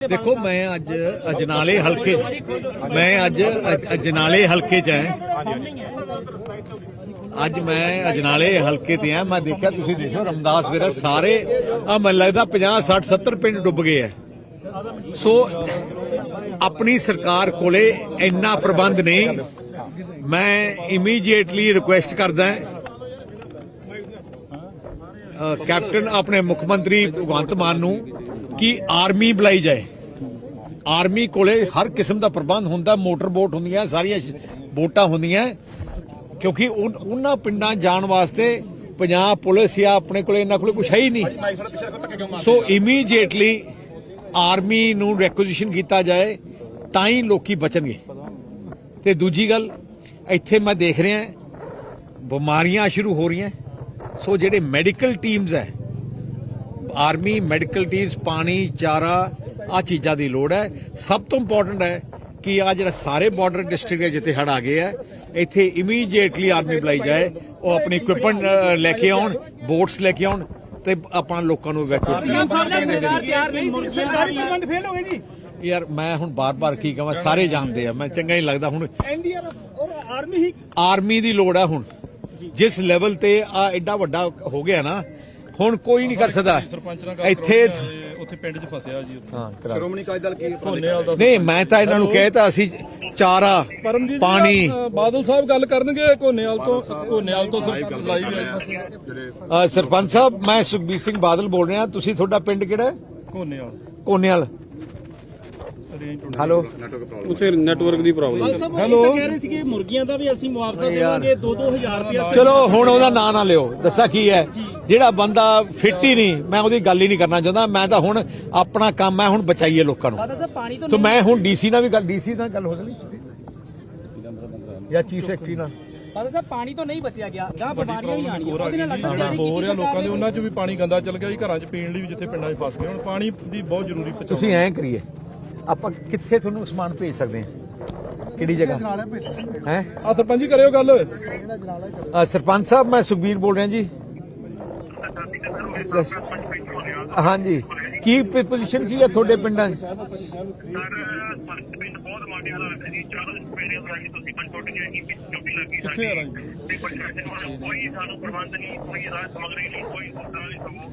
ਦੇਖੋ, ਮੈਂ ਅੱਜ ਅਜਨਾਲੇ ਹਲਕੇ ਮੈਂ ਅੱਜ ਅਜਨਾਲੇ ਹਲਕੇ ਚ ਹਾਂ। ਅੱਜ ਮੈਂ ਅਜਨਾਲੇ ਹਲਕੇ ਤੇ ਆ ਮੈਂ ਦੇਖਿਆ, ਤੁਸੀਂ ਦੇਖੋ ਰਮਦਾਸ ਵੀਰਾ ਸਾਰੇ ਆ ਮੈਨੂੰ ਲੱਗਦਾ 50 60 70 ਪਿੰਡ ਡੁੱਬ ਗਏ ਆ। ਸੋ, ਆਪਣੀ ਸਰਕਾਰ ਕੋਲੇ ਇੰਨਾ ਪ੍ਰਬੰਧ ਨਹੀਂ। ਮੈਂ ਇਮੀਡੀਏਟਲੀ ਰਿਕੁਐਸਟ ਕਰਦਾ ਕੈਪਟਨ, ਆਪਣੇ ਮੁੱਖ ਮੰਤਰੀ ਭਗਵੰਤ ਮਾਨ ਨੂੰ ਕਿ ਆਰਮੀ ਬੁਲਾਈ ਜਾਏ। ਆਰਮੀ ਕੋਲੇ ਹਰ ਕਿਸਮ ਦਾ ਪ੍ਰਬੰਧ ਹੁੰਦਾ, ਮੋਟਰ ਬੋਟ ਹੁੰਦੀਆਂ, ਸਾਰੀਆਂ ਬੋਟਾਂ ਹੁੰਦੀਆਂ। ਕਿਉਂਕਿ ਉਨ- ਉਹਨਾਂ ਪਿੰਡਾਂ ਜਾਣ ਵਾਸਤੇ ਪੰਜਾਬ ਪੁਲਿਸ ਜਾਂ ਆਪਣੇ ਕੋਲੇ ਇਹਨਾਂ ਕੋਲੇ ਕੁਝ ਹੈ ਹੀ ਨਹੀਂ। ਸੋ ਇਮੀਡੀਏਟਲੀ ਆਰਮੀ ਨੂੰ ਰੈਕੁਜੀਸ਼ਨ ਕੀਤਾ ਜਾਏ, ਤਾਂ ਹੀ ਲੋਕੀ ਬਚਣਗੇ। ਤੇ ਦੂਜੀ ਗੱਲ, ਇੱਥੇ ਮੈਂ ਦੇਖ ਰਿਹਾ, ਬਿਮਾਰੀਆਂ ਸ਼ੁਰੂ ਹੋ ਰਹੀਆਂ। ਸੋ ਜਿਹੜੇ ਮੈਡੀਕਲ ਟੀਮਸ ਹੈ, ਆਰਮੀ ਮੈਡੀਕਲ ਟੀਮਸ ਪਾਣੀ, ਚਾਰਾ ਆ ਚੀਜ਼ਾਂ ਦੀ ਲੋੜ ਹੈ। ਸਭ ਤੋਂ ਇੰਪੋਰਟੈਂਟ ਹੈ ਕਿ ਆ ਜਿਹੜਾ ਸਾਰੇ ਬਾਰਡਰ ਡਿਸਟ੍ਰਿਕਟ ਜਿੱਥੇ ਹੜ ਆ ਗਏ ਹੈ ਇੱਥੇ ਇਮੀਡੀਏਟਲੀ ਆਰਮੀ ਬੁਲਾਈ ਜਾਏ ਉਹ ਆਪਣੀ ਇਕਵਿਪਮੈਂਟ ਲੈ ਕੇ ਆਉਣ ਬੋਟਸ ਲੈ ਕੇ ਆਉਣ ਤੇ ਆਪਣਾ ਲੋਕਾਂ ਨੂੰ evacuate ਕਰਨ ਸਰਕਾਰ ਤਿਆਰ ਨਹੀਂ ਸਰਕਾਰੀ ਪ੍ਰਬੰਧ ਫੇਲ ਹੋ ਗਏ ਜੀ। ਯਾਰ ਮੈਂ ਹੁਣ ਬਾਰ-ਬਾਰ ਕੀ ਕਹਾਂ ਸਾਰੇ ਜਾਣਦੇ ਆ ਮੈਂ ਚੰਗਾ ਹੀ ਲੱਗਦਾ ਹੁਣ। ਐਨਡੀਆਰਐਫ ਔਰ ਆਰਮੀ ਹੀ ਆਰਮੀ ਦੀ ਲੋੜ ਹੈ ਹੁਣ। ਜਿਸ ਲੈਵਲ ਤੇ ਆ ਐਡਾ ਵੱਡਾ ਹੋ ਗਿਆ ਨਾ ਹੁਣ ਕੋਈ ਨਹੀਂ ਕਰ ਸਕਦਾ। ਇੱਥੇ ਆ, ਉੱਥੇ ਪਿੰਡ 'ਚ ਫਸਿਆ ਜੀ ਉੱਥੇ। ਹਾਂ ਕਰਾ ਸ਼੍ਰੋਮਣੀ ਅਕਾਲੀ ਦਲ ਕੀ ਧੋਨੇਵਾਲ ਦਾ ਨਹੀਂ ਮੈਂ ਤਾਂ ਇਹਨਾਂ ਨੂੰ ਕਹਿਤਾ ਅਸੀਂ ਚਾਰਾ ਪਰਮਜੀਤ ਪਾਣੀ। ਅ, ਬਾਦਲ ਸਾਹਿਬ ਗੱਲ ਕਰਨਗੇ ਕੋਨੇਵਾਲ ਤੋਂ ਕੋਨੇਵਾਲ ਤੋਂ ਲਾਈਵ ਹੈ। ਅ, ਸਰਪੰਚ ਸਾਹਿਬ ਮੈਂ ਸੁਖਬੀਰ ਸਿੰਘ ਬਾਦਲ ਬੋਲ ਰਿਹਾ। ਤੁਸੀਂ ਤੁਹਾਡਾ ਪਿੰਡ ਕਿਹੜਾ ਹੈ? ਕੋਨੇਵਾਲ ਕੋਨੇਵਾਲ ਹੈਲੋ ਉਸੇ ਨੈਟਵਰਕ ਦੀ ਪ੍ਰੋਬਲਮ ਹੈਲੋ ਕਹਿ ਰਹੇ ਸੀ ਕਿ ਮੁਰਗੀਆਂ ਦਾ ਵੀ ਅਸੀਂ ਮੁਆਵਜ਼ਾ ਦੇਵਾਂਗੇ 2-2000 ਰੁਪਇਆ ਚਲੋ ਹੁਣ ਉਹਦਾ ਨਾਂ ਨਾ ਲਿਓ। ਦੱਸਾ ਕੀ ਹੈ। ਜਿਹੜਾ ਬੰਦਾ ਫਿੱਟ ਹੀ ਨਹੀਂ ਮੈਂ ਉਹਦੀ ਗੱਲ ਹੀ ਨਹੀਂ ਕਰਨਾ ਚਾਹੁੰਦਾ। ਮੈਂ ਤਾਂ ਹੁਣ ਆਪਣਾ ਕੰਮ ਹੈ ਹੁਣ ਬਚਾਈਏ ਲੋਕਾਂ ਨੂੰ। ਸਾਹਿਬ ਪਾਣੀ ਤੋਂ ਤੇ ਮੈਂ ਹੁਣ ਡੀਸੀ ਨਾਲ ਵੀ ਗੱਲ ਡੀਸੀ ਨਾਲ ਗੱਲ ਹੋ ਸਕਦੀ? ਜਾਂ ਚੀਫ ਸੈਕਟਰੀ ਨਾਲ? ਫਾਦਰ ਸਾਹਿਬ ਪਾਣੀ ਤੋਂ ਨਹੀਂ ਬਚਿਆ ਗਿਆ। ਗਾਂ ਬਿਮਾਰੀਆਂ ਵੀ ਆਣੀਆਂ ਉਹਦੇ ਨਾਲ ਲੱਗਦਾ ਜੀ ਹੋ ਰਿਹਾ ਲੋਕਾਂ ਦੇ ਉਹਨਾਂ 'ਚ ਵੀ ਪਾਣੀ ਗੰਦਾ ਚੱਲ ਗਿਆ ਜੀ ਘਰਾਂ 'ਚ ਪੀਣ ਲਈ ਵੀ ਜਿੱਥੇ ਪਿੰਡਾਂ 'ਚ ਫਸ ਗਏ। ਹੁਣ ਪਾਣੀ ਦੀ ਬਹੁਤ ਜ਼ਰੂਰੀ ਪਹੁੰਚਾਉਣਾ ਤੁਸੀਂ ਐਂ ਕਰੀਏ ਆਪਾਂ ਕਿੱਥੇ ਤੁਹਾਨੂੰ ਸਮਾਨ ਭੇਜ ਸਕਦੇ ਹਾਂ? ਕਿਹੜੀ ਜਗ੍ਹਾ? ਹੈ ਆ ਸਰਪੰਚ ਜੀ ਕਰਿਓ ਗੱਲ। ਸਰਪੰਚ ਸਾਹਿਬ ਮੈਂ ਸੁਖਬੀਰ ਬੋਲ ਰਿਹਾ ਜੀ। ਹਾਂਜੀ। ਕੀ ਪੋਜੀਸ਼ਨ ਕੀ ਹੈ ਤੁਹਾਡੇ ਪਿੰਡਾਂ 'ਚ ਸਰ ਪਿੰਡ ਬਹੁਤ ਮਾੜੇ ਹਾਲਾਤ ਹੈ ਜੀ ਚਾਰ ਦਿਨ ਪਹਿਲੇ ਹੋਇਆ ਕਿ ਤੁਸੀਂ ਪਿੰਡ ਟੁੱਟ ਗਏ ਕਿ ਡਿਊਟੀ ਲੱਗੀ ਕਿੱਥੇ ਆ ਸਾਡੀ ਤੇ ਪ੍ਰਸ਼ਾਸਨ ਵੱਲੋਂ ਕੋਈ ਸਾਨੂੰ ਪ੍ਰਬੰਧ ਨਹੀਂ ਕੋਈ ਰਾਜ? ਸਮਗਰੀ ਨਹੀਂ ਕੋਈ ਤਰ੍ਹਾਂ ਦੀ ਸਮੂਹ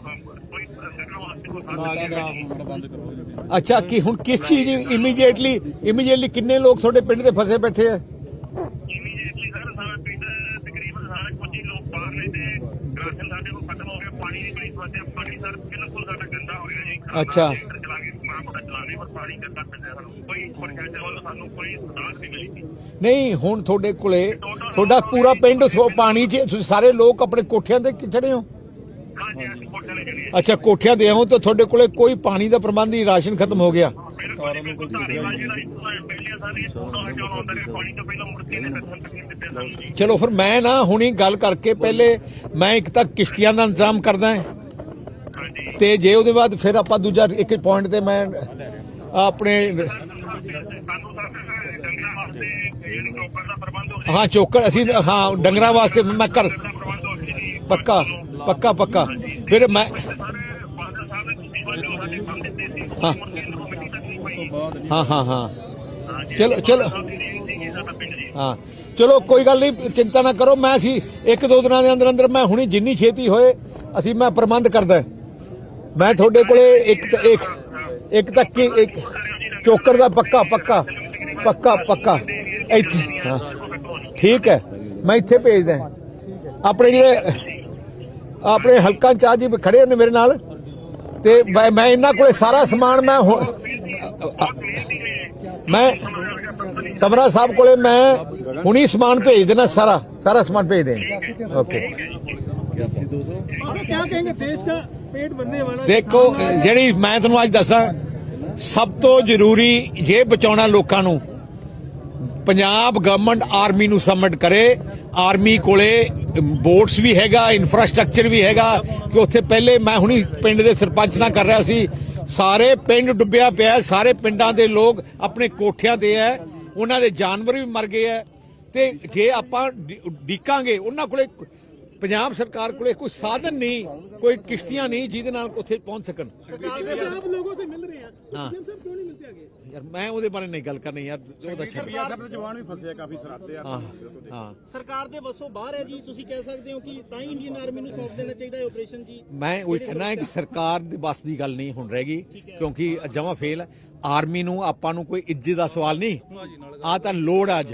ਕੋਈ ਸਰਕਾਰ ਵਾਸਤੇ ਕੋਈ ਸਾਧਨ ਨਹੀਂ ਬੰਦ ਕਰੋ ਜੀ ਅੱਛਾ ਕੀ ਹੁਣ ਕਿਸ ਚੀਜ਼ ਇਮੀਡੀਏਟਲੀ ਇਮੀਡੀਏਟਲੀ ਕਿੰਨੇ ਲੋਕ ਤੁਹਾਡੇ ਪਿੰਡ ਦੇ ਫਸੇ ਬੈਠੇ ਆ ਇਮੀਡੀਏਟਲੀ ਸਰ ਸਾਰਾ ਪਿੰਡ ਤਕਰੀਬਨ ਸਾਰੇ ਕੁਝ ਹੀ ਲੋਕ ਬਾਹਰ ਨੇ ਤੇ ਰਾਸ਼ਨ ਸਾਡੇ ਕੋਲ ਖਤਮ ਹੋ ਗਿਆ ਪਾਣੀ ਦੀ ਬੜੀ ਸਮੱਸਿਆ ਪਾਣੀ ਸਰ ਬਿਲਕੁਲ ਸਾਡਾ ਗੰਦਾ ਹੋ ਗਿਆ ਜੀ? ਅੱਛਾ। ਚਲਾ ਕੇ ਮਾਂ ਕੋਲ ਚਲਾਣੇ ਪਰ ਪਾਣੀ ਗੰਦਾ ਪੈਂਦਾ ਸਾਨੂੰ ਕੋਈ ਪ੍ਰਸ਼ਾਸਨ ਵੱਲੋਂ ਸਾਨੂੰ ਕੋਈ ਸੁਧਾਰ ਨਹੀਂ ਮਿਲੀ ਨਹੀਂ ਹੁਣ ਤੁਹਾਡੇ ਕੋਲੇ ਤੁਹਾਡਾ ਪੂਰਾ ਪਿੰਡ ਥੋ- ਪਾਣੀ 'ਚ ਤੁਸੀਂ ਸਾਰੇ ਲੋਕ ਆਪਣੇ ਕੋਠਿਆਂ ਤੇ ਚੜੇ ਹੋ? ਹਾਂਜੀ ਅਸੀਂ ਕੋਟੇ ਲੈ ਗਏ ਅੱਛਾ ਕੋਠਿਆਂ ਤੇ ਹੋ ਤਾਂ ਤੁਹਾਡੇ ਕੋਲੇ ਕੋਈ ਪਾਣੀ ਦਾ ਪ੍ਰਬੰਧ ਨਹੀਂ ਰਾਸ਼ਨ ਖਤਮ ਹੋ ਗਿਆ। ਬਿਲਕੁਲ ਬਿਲਕੁਲ ਧਾਰੀਵਾਲ ਜਿਹੜਾ ਇੱਕ ਪਹਿਲੀਆਂ ਸਾਰੀਆਂ ਫੋਟੋ ਹਟਾਉਣ ਆਉਂਦਾ ਨੇ ਪਾਣੀ ਤੋਂ ਪਹਿਲਾਂ ਮੁਰਤੀ ਨੇ ਦੱਸਣ ਤੱਕ ਦਿੱਤੇ ਸਾਨੂੰ ਜੀ ਚਲੋ ਫਿਰ ਮੈਂ ਨਾ ਹੁਣੀ ਗੱਲ ਕਰਕੇ ਪਹਿਲੇ ਮੈਂ ਇੱਕ ਤਾਂ ਕਿਸ਼ਤੀਆਂ ਦਾ ਇੰਤਜ਼ਾਮ ਕਰਦਾ ਹਾਂ। ਤੇ ਜੇ ਉਹਦੇ ਬਾਅਦ ਫਿਰ ਆਪਾਂ ਦੂਜਾ ਇੱਕ ਪੁਆਇੰਟ ਤੇ ਮੈਂ ਆਪਣੇ ਹਾਂ, ਚੋਕਰ ਅਸੀਂ, ਹਾਂ, ਡੰਗਰਾਂ ਵਾਸਤੇ ਮੈਂ ਕਰ ਪੱਕਾ ਪੱਕਾ ਪੱਕਾ। ਫਿਰ ਮੈਂ ਹਾਂ। ਹਾਂ ਹਾਂ ਹਾਂ। ਚਲੋ ਚਲੋ। ਹਾਂ। ਚਲੋ, ਕੋਈ ਗੱਲ ਨਹੀਂ, ਚਿੰਤਾ ਨਾ ਕਰੋ। ਮੈਂ ਅਸੀਂ ਇੱਕ ਦੋ ਦਿਨਾਂ ਦੇ ਅੰਦਰ ਅੰਦਰ ਮੈਂ ਹੁਣੀ ਜਿੰਨੀ ਛੇਤੀ ਹੋਏ, ਅਸੀਂ, ਮੈਂ ਪ੍ਰਬੰਧ ਕਰਦਾ। ਮੈਂ ਤੁਹਾਡੇ ਕੋਲੇ ਇੱਕ ਤਾਂ ਇੱਕ ਇੱਕ ਤੱਕ ਕੀ ਇੱਕ ਚੋਕਰ ਦਾ ਪੱਕਾ ਪੱਕਾ ਪੱਕਾ ਪੱਕਾ ਇੱਥੇ ਹਾਂ ਠੀਕ ਹੈ ਮੈਂ ਇੱਥੇ ਭੇਜਦਾ ਆਪਣੇ ਜਿਹੜੇ ਆਪਣੇ ਹਲਕਾ ਚਾਹ ਜੀ ਖੜੇ ਨੇ ਮੇਰੇ ਨਾਲ ਤੇ ਮੈਂ ਮੈਂ ਇਹਨਾਂ ਕੋਲੇ ਸਾਰਾ ਸਮਾਨ ਮੈਂ ਹੁਣ ਮੈਂ ਸਮਰਾ ਸਾਹਿਬ ਕੋਲੇ ਮੈਂ ਹੁਣੀ ਸਮਾਨ ਭੇਜ ਦੇਣਾ ਸਾਰਾ ਸਾਰਾ ਸਮਾਨ ਭੇਜ ਦੇਣਾ ਓਕੇ आप क्या कहेंगे देश का पेट भरने वाला ਦੇਖੋ ਜਿਹੜੀ ਮੈਂ ਤੁਹਾਨੂੰ ਅੱਜ ਦੱਸਾਂ ਸਭ ਤੋਂ ਜ਼ਰੂਰੀ ਜੇ ਬਚਾਉਣਾ ਲੋਕਾਂ ਨੂੰ ਪੰਜਾਬ ਗਵਰਨਮੈਂਟ ਆਰਮੀ ਨੂੰ ਸਬਮਿਟ ਕਰੇ। ਆਰਮੀ ਕੋਲੇ ਬੋਟਸ ਵੀ ਹੈਗਾ ਇਨਫਰਾਸਟ੍ਰਕਚਰ ਵੀ ਹੈਗਾ ਕਿ ਉੱਥੇ ਪਹਿਲੇ ਮੈਂ ਹੁਣੀ ਪਿੰਡ ਦੇ ਸਰਪੰਚ ਨਾਲ ਕਰ ਰਿਹਾ ਸੀ। ਸਾਰੇ ਪਿੰਡ ਡੁੱਬਿਆ ਪਿਆ ਸਾਰੇ ਪਿੰਡਾਂ ਦੇ ਲੋਕ ਆਪਣੇ ਕੋਠਿਆਂ ਤੇ ਹੈ ਉਹਨਾਂ ਦੇ ਜਾਨਵਰ ਵੀ ਮਰ ਗਏ ਹੈ। ਤੇ ਜੇ ਆਪਾਂ ਡੀਕਾਂਗੇ ਉਹਨਾਂ ਕੋਲੇ ਪੰਜਾਬ ਸਰਕਾਰ ਕੋਲੇ ਕੋਈ ਸਾਧਨ ਨਹੀਂ ਕੋਈ ਕਿਸ਼ਤੀਆਂ ਨਹੀਂ ਜਿਹਦੇ ਨਾਲ ਉੱਥੇ ਪਹੁੰਚ ਸਕਣ। ਆਪ ਲੋਗੋ ਸੇ ਮਿਲ ਰਹੇ ਹਾਂ। ਸਾਹਿਬ ਕਿਉਂ ਨਹੀਂ ਮਿਲਤੇ ਆਗੇ ਯਾਰ ਮੈਂ ਉਹਦੇ ਬਾਰੇ ਨਹੀਂ ਗੱਲ ਕਰਨੀ ਯਾਰ ਸਰਕਾਰ ਦੇ ਵੱਸੋਂ ਬਾਹਰ ਹੈ ਜੀ ਤੁਸੀਂ ਕਹਿ ਸਕਦੇ ਹੋ ਕਿ ਤਾਂ ਹੀ ਇੰਡੀਅਨ ਆਰਮੀ ਨੂੰ ਸੌਂਪ ਦੇਣਾ ਚਾਹੀਦਾ ਹੈ ਆਪਰੇਸ਼ਨ ਮੈਂ ਉਹ ਸਰਕਾਰ ਦੇ ਵੱਸ ਦੀ ਗੱਲ ਨਹੀਂ ਹੁਣ ਰਹਿ ਗਈ ਕਿਉਂਕਿ ਜਮਾ ਫੇਲ ਆਰਮੀ ਨੂੰ ਆਪਾਂ ਨੂੰ ਕੋਈ ਇੱਜ਼ਤ ਦਾ ਸਵਾਲ ਨਹੀਂ। ਆ ਲੋੜ ਅੱਜ।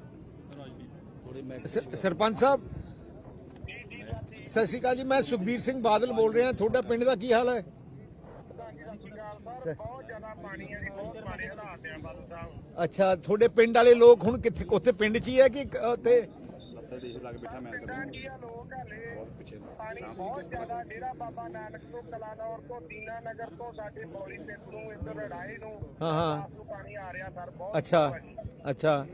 ਸਰਪੰਚ ਸਾਹਿਬ? ਸਤਿ ਸ਼੍ਰੀ ਅਕਾਲ ਜੀ ਮੈਂ ਸੁਖਬੀਰ ਸਿੰਘ ਬਾਦਲ ਬੋਲ ਰਿਹਾ ਤੁਹਾਡਾ ਪਿੰਡ ਦਾ ਕੀ ਹਾਲ ਹੈ? ਬਹੁਤ ਜ਼ਿਆਦਾ ਪਾਣੀ ਹੈ ਜੀ ਬਹੁਤ ਮਾੜੇ ਹਾਲਾਤ ਆ ਬਾਦਲ ਸਾਹਿਬ ਅੱਛਾ ਤੁਹਾਡੇ ਪਿੰਡ ਵਾਲੇ ਲੋਕ ਹੁਣ ਕਿੱਥੇ ਉੱਥੇ ਪਿੰਡ 'ਚ ਹੀ ਹੈ ਕਿ ਉੱਥੇ? ਪਿੰਡਾਂ ਕੀ ਆ ਲੋਕ ਹਲੇ? ਪਾਣੀ ਬਹੁਤ ਜ਼ਿਆਦਾ ਡੇਰਾ ਬਾਬਾ ਨਾਨਕ ਤੋਂ ਕਲਾਨੌਰ ਤੋਂ ਦੀਨਾ ਨਗਰ ਤੋਂ ਸਾਡੇ ਬੌਲੀ ਪਿੰਡ ਨੂੰ ਇੱਧਰ ਰੜਾਈ ਨੂੰ। ਹਾਂ ਹਾਂ। ਨੂੰ ਪਾਣੀ ਆ ਰਿਹਾ ਸਰ ਬਹੁਤ ਅੱਛਾ ਅੱਛਾ।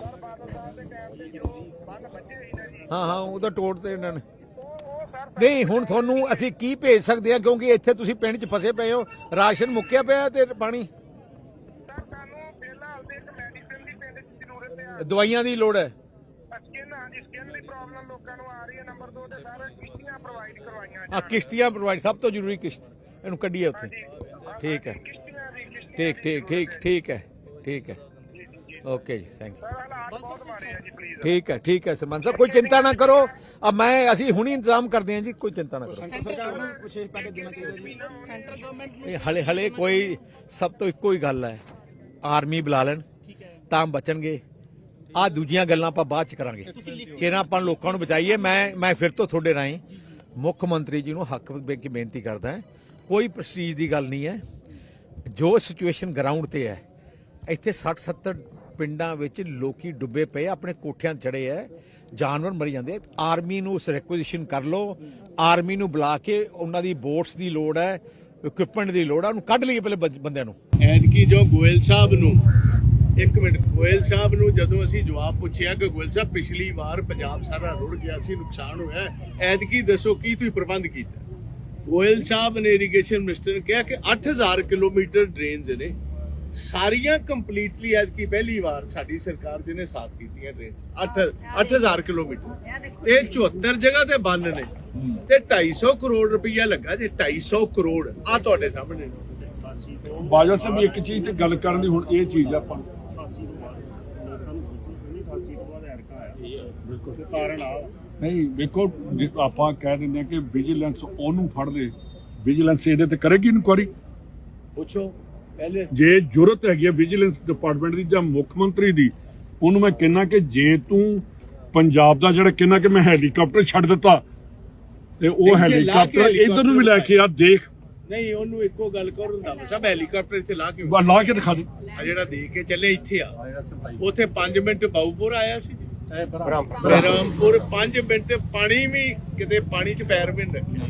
ਸਰ ਬਾਦਲ ਸਾਹਿਬ ਦੇ ਟਾਈਮ ਤੇ ਜੋ ਬੰਨ ਬੱਚੇ ਸੀ ਨਾ ਜੀ। ਹਾਂ ਹਾਂ ਉਹਦਾ ਟੋੜ ਤੇ ਇਹਨਾਂ ਨੇ। ਉਹ ਉਹ ਸਰ ਨਹੀਂ ਹੁਣ ਤੁਹਾਨੂੰ ਅਸੀਂ ਕੀ ਭੇਜ ਸਕਦੇ ਆ ਕਿਉਂਕਿ ਇੱਥੇ ਤੁਸੀਂ ਪਿੰਡ 'ਚ ਫਸੇ ਪਏ ਹੋ। ਰਾਸ਼ਨ ਮੁੱਕਿਆ ਪਿਆ ਤੇ ਪਾਣੀ। ਸਰ ਸਾਨੂੰ ਫਿਲਹਾਲ ਤੇ ਇੱਕ ਮੈਡੀਸਿਨ ਦੀ ਪਿੰਡ 'ਚ ਜ਼ਰੂਰਤ ਆ ਦਵਾਈਆਂ ਦੀ ਲੋੜ ਹੈ। ਸਕਿਨ ਹਾਂਜੀ ਸਕਿਨ ਦੀ ਪ੍ਰੋਬਲਮ ਲੋਕਾਂ ਨੂੰ ਆ ਰਹੀ ਹੈ ਨੰਬਰ 2 ਤੇ ਸਰ ਕਿਸ਼ਤੀਆਂ ਪ੍ਰੋਵਾਈਡ ਕਰਵਾਈਆਂ ਆ ਕਿਸ਼ਤੀਆਂ ਪ੍ਰੋਵਾਈਡ ਸਭ ਤੋਂ ਜ਼ਰੂਰੀ ਕਿਸ਼ਤ। ਇਹਨੂੰ ਕੱਢੀਏ ਉੱਥੇ। ਠੀਕ ਹੈ। ਕਿਸ਼ਤੀਆਂ ਦੀ ਕਿਸ਼ਤੀਆਂ ਠੀਕ ਠੀਕ ਠੀਕ ਠੀਕ ਹੈ। ਠੀਕ ਹੈ। ਓਕੇ ਜੀ ਥੈਂਕ ਯੂ ਠੀਕ ਹੈ ਠੀਕ ਹੈ ਸਰਪੰਚ ਸਾਹਿਬ ਕੋਈ ਚਿੰਤਾ ਨਾ ਕਰੋ। ਆ ਮੈਂ ਅਸੀਂ ਹੁਣੀ ਇੰਤਜ਼ਾਮ ਕਰਦੇ ਹਾਂ ਜੀ ਕੋਈ ਚਿੰਤਾ ਨਾ ਕਰੋ। ਹਲੇ ਹਲੇ ਕੋਈ ਸਭ ਤੋਂ ਇੱਕੋ ਹੀ ਗੱਲ ਹੈ। ਆਰਮੀ ਬੁਲਾ ਲੈਣ ਤਾਂ ਬਚਣਗੇ। ਆ ਦੂਜੀਆਂ ਗੱਲਾਂ ਆਪਾਂ ਬਾਅਦ ਚ ਕਰਾਂਗੇ। ਕਿਹਨਾਂ ਆਪਾਂ ਲੋਕਾਂ ਨੂੰ ਬਚਾਈਏ ਮੈਂ ਮੈਂ ਫਿਰ ਤੋਂ ਤੁਹਾਡੇ ਰਾਹੀਂ ਮੁੱਖ ਮੰਤਰੀ ਜੀ ਨੂੰ ਹੱਕ ਬੇਨਤੀ ਬੇਨਤੀ ਕਰਦਾ ਹਾਂ। ਕੋਈ ਪ੍ਰੈਸਟੀਜ ਦੀ ਗੱਲ ਨਹੀਂ ਹੈ। ਜੋ ਸਿਚੁਏਸ਼ਨ ਗਰਾਊਂਡ ਤੇ ਹੈ ਇੱਥੇ 60 70 ਪਿੰਡਾਂ ਵਿੱਚ ਲੋਕੀ ਡੁੱਬੇ ਪਏ ਆਪਣੇ ਕੋਠਿਆਂ ਚੜੇ ਐ ਜਾਨਵਰ ਮਰੀ ਜਾਂਦੇ ਆਰਮੀ ਨੂੰ ਰਿਕੁਜੀਸ਼ਨ ਕਰ ਲਓ। ਆਰਮੀ ਨੂੰ ਬੁਲਾ ਕੇ ਉਹਨਾਂ ਦੀ ਬੋਟਸ ਦੀ ਲੋੜ ਹੈ ਇਕਵਿਪਮੈਂਟ ਦੀ ਲੋੜ ਹੈ, ਉਹਨੂੰ ਕੱਢ ਲਈਏ ਪਹਿਲੇ ਬੰਦਿਆਂ ਨੂੰ। ਐਤਕੀ ਜੋ ਗੋਇਲ ਸਾਹਿਬ ਨੂੰ, ਇੱਕ ਮਿੰਟ, ਗੋਇਲ ਸਾਹਿਬ ਨੂੰ ਜਦੋਂ ਅਸੀਂ ਜਵਾਬ ਪੁੱਛਿਆ ਕਿ ਗੋਇਲ ਸਾਹਿਬ ਪਿਛਲੀ ਵਾਰ ਪੰਜਾਬ ਸਾਰਾ ਰੁੜ ਗਿਆ ਸੀ, ਨੁਕਸਾਨ ਹੋਇਆ, ਐਤਕੀ ਦੱਸੋ ਕੀ ਤੁਸੀਂ ਪ੍ਰਬੰਧ ਕੀਤਾ? ਗੋਇਲ ਸਾਹਿਬ ਨੇ ਇਰੀਗੇਸ਼ਨ ਮਿਨਿਸਟਰ ਨੇ ਕਿਹਾ ਕਿ 8000 ਕਿਲੋਮੀਟਰ ਡਰੇਨਸ ਨੇ। ਸਾਰੀਆਂ ਕੰਪਲੀਟਲੀ ਐਤਕੀ ਪਹਿਲੀ ਵਾਰ ਸਾਡੀ ਸਰਕਾਰ ਜੀ ਨੇ ਸਾਫ਼ ਕੀਤੀਆਂ ਡਰੇਨ 8 8000 ਕਿਲੋਮੀਟਰ। ਤੇ 74 ਜਗ੍ਹਾ ਤੇ ਬੰਨ ਨੇ। ਤੇ 250 ਕਰੋੜ ਰੁਪਈਆ ਲੱਗਾ ਜੇ 250 ਕਰੋੜ। ਆ ਤੁਹਾਡੇ ਸਾਹਮਣੇ। ਬਾਜਵਾ ਸਾਹਿਬ ਇੱਕ ਚੀਜ਼ ਤੇ ਗੱਲ ਕਰਨ ਦੀ ਹੁਣ ਇਹ ਚੀਜ਼ ਆ ਆਪਾਂ ਨੂੰ। ਨਹੀਂ ਵੇਖੋ ਆਪਾਂ ਕਹਿ ਦਿੰਦੇ ਆ ਕਿ ਵਿਜੀਲੈਂਸ ਉਹਨੂੰ ਫੜ ਲੇ ਵਿਜੀਲੈਂਸ ਇਹਦੇ ਤੇ ਕਰੇਗੀ ਇਨਕੁਆਰੀ? ਪੁੱਛੋ। ਜੇ ਜ਼ਰੂਰਤ ਹੈਗੀ ਹੈ ਵਿਜੀਲੈਂਸ ਡਿਪਾਰਟਮੈਂਟ ਦੀ ਜਾਂ ਮੁੱਖ ਮੰਤਰੀ ਦੀ ਉਹਨੂੰ ਮੈਂ ਕਹਿੰਨਾ ਕਿ ਜੇ ਤੂੰ ਪੰਜਾਬ ਦਾ ਜਿਹੜਾ ਕਹਿੰਨਾ ਕਿ ਮੈਂ ਹੈਲੀਕਾਪਟਰ ਛੱਡ ਦਿੱਤਾ ਤੇ ਉਹ ਹੈਲੀਕਾਪਟਰ ਇਧਰ ਨੂੰ ਵੀ ਲੈ ਕੇ ਆ ਦੇਖ। ਨਹੀਂ ਉਹਨੂੰ ਇੱਕੋ ਗੱਲ ਕਰੋ ਰੰਧਾਵਾ ਸਾਹਿਬ ਹੈਲੀਕਾਪਟਰ ਇੱਥੇ ਲਾ ਕੇ ਲਾ ਕੇ ਦਿਖਾ ਦੇ। ਆ ਜਿਹੜਾ ਦੇ ਕੇ ਚੱਲੇ ਇੱਥੇ ਆ। ਉੱਥੇ 5 ਮਿੰਟ ਬਾਊਪੁਰ ਆਇਆ ਸੀ ਜੀ। ਬ੍ਰਹਮਪੁਰ। 5 ਮਿੰਟ ਪਾਣੀ ਵੀ ਕਿਤੇ ਪਾਣੀ 'ਚ ਪੈਰ ਵੀ ਨਹੀਂ ਰੱਖਿਆ।